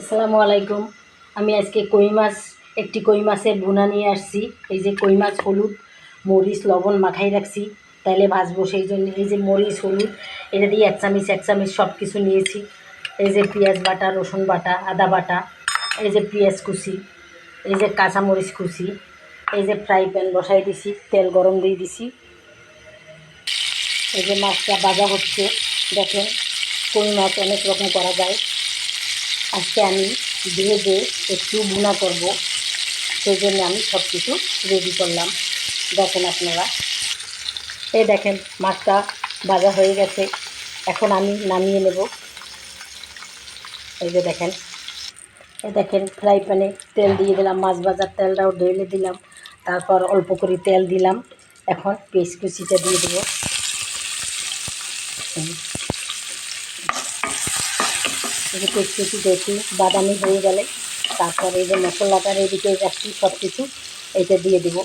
আসসালামু আলাইকুম। আমি আজকে কই মাছ, একটি কই মাছের বোনা নিয়ে আসছি। এই যে কই মাছ, হলুদ, মরিচ, লবণ মাখাই রাখছি। তাইলে ভাজবো সেই জন্য। এই যে মরিচ, হলুদ, এটা দিয়ে এক চামিচ এক চামিচ সব কিছু নিয়েছি। এই যে পেঁয়াজ বাটা, রসুন বাটা, আদা বাটা, এই যে পেঁয়াজ কুচি, এই যে কাঁচামরিচ কুচি, এই যে ফ্রাই প্যান বসাই দিছি, তেল গরম দিয়ে দিছি। এই যে মাছটা ভাজা হচ্ছে। দেখেন, কই মাছ অনেক রকম করা যায়। আজকে আমি ভেজে একটু বুনা করব সেই জন্য আমি সব কিছু রেডি করলাম। দেখেন আপনারা। এই দেখেন, মাছটা ভাজা হয়ে গেছে। এখন আমি নামিয়ে নেব। এই যে দেখেন। এই দেখেন, ফ্রাই প্যানে তেল দিয়ে দিলাম, মাছ ভাজার তেলটাও ঢেলে দিলাম। তারপর অল্প করে তেল দিলাম। এখন পেস্ট কুচিটা দিয়ে দেবো। যে কুচিটা একটু বাদামি হয়ে গেলে তারপর এই যে মশলাটা রেডি করে রাখছি সব কিছু এইটা দিয়ে দেবো।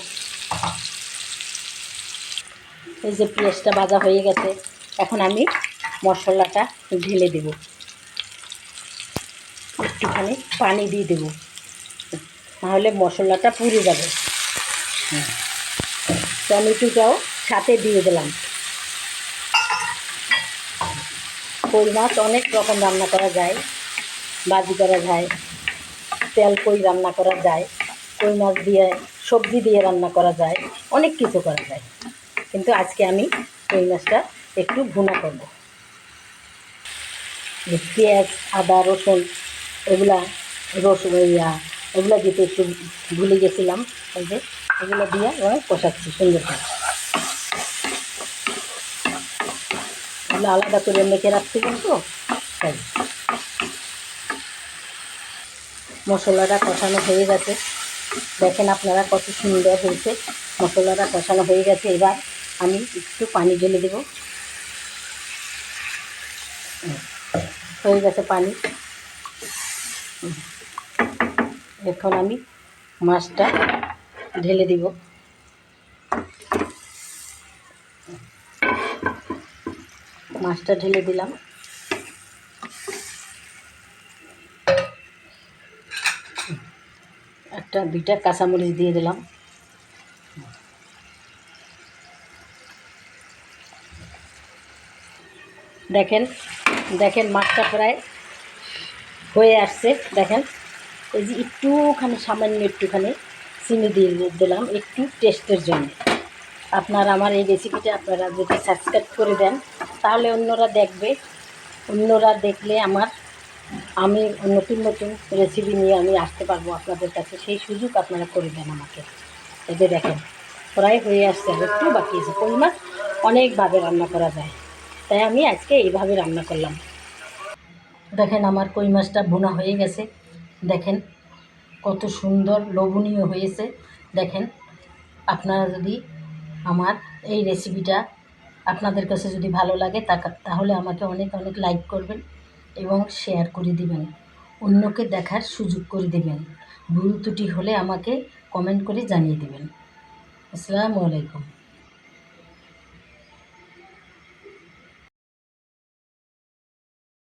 এই যে পেঁয়াজটা ভাজা হয়ে গেছে, এখন আমি মশলাটা ঢেলে দেব। একটুখানি পানি দিয়ে দেবো, নাহলে মশলাটা পুড়ে যাবে। টমেটোটাও সাথে দিয়ে দিলাম। কই মাছ অনেক রকম রান্না করা যায়। ভাজি করা যায়, তেল কই রান্না করা যায়, কই মাছ দিয়ে, সবজি দিয়ে রান্না করা যায়, অনেক কিছু করা যায়। কিন্তু আজকে আমি কই মাছটা একটু ভুনা করব। পেঁয়াজ, আদা, রসুন এগুলা, রসুন ইয়া এগুলো দিতে একটু ভুলে গেছিলাম। এই যে এগুলো দিয়ে কষাচ্ছি সুন্দর করে। এগুলো আলাদা করে মেখে রাখতে কিন্তু। মশলাটা কষানো হয়ে গেছে। দেখেন আপনারা কত সুন্দর হয়েছে। মশলাটা কষানো হয়ে গেছে। এবার আমি একটু পানি ঢেলে দেব। হয়ে গেছে পানি। এখন আমি মাছটা ঢেলে দিব। মাছটা ঢেলে দিলাম। একটা দুইটা কাঁচামরিচ দিয়ে দিলাম। দেখেন দেখেন মাছটা প্রায় হয়ে আসছে। দেখেন, এই যে একটুখানি, সামান্য একটুখানি চিনি দিয়ে দিলাম একটু টেস্টের জন্য। আপনারা আমার এই রেসিপিটা আপনারা যদি সাবস্ক্রাইব করে দেন তাহলে অন্যরা দেখবে। অন্যরা দেখলে আমার, আমি নতুন নতুন রেসিপি নিয়ে আমি আসতে পারব আপনাদের কাছে। সেই সুযোগ আপনারা করে দেন আমাকে। এতে দেখেন, প্রায় হয়ে আসছে আর একটু বাকি আছে। কই মাছ অনেকভাবে রান্না করা যায়। তাই আমি আজকে এইভাবে রান্না করলাম। দেখেন আমার কই মাছটা ভুনা হয়ে গেছে। দেখেন কত সুন্দর লোভনীয় হয়েছে। দেখেন, আপনারা যদি আমার এই রেসিপিটা আপনাদের কাছে যদি ভালো লাগে তাহলে আমাকে অনেক অনেক লাইক করবেন এবং শেয়ার করে দিবেন। অন্যকে দেখার সুযোগ করে দিবেন। ভুল ত্রুটি হলে আমাকে কমেন্ট করে জানিয়ে দেবেন। আসসালামু আলাইকুম।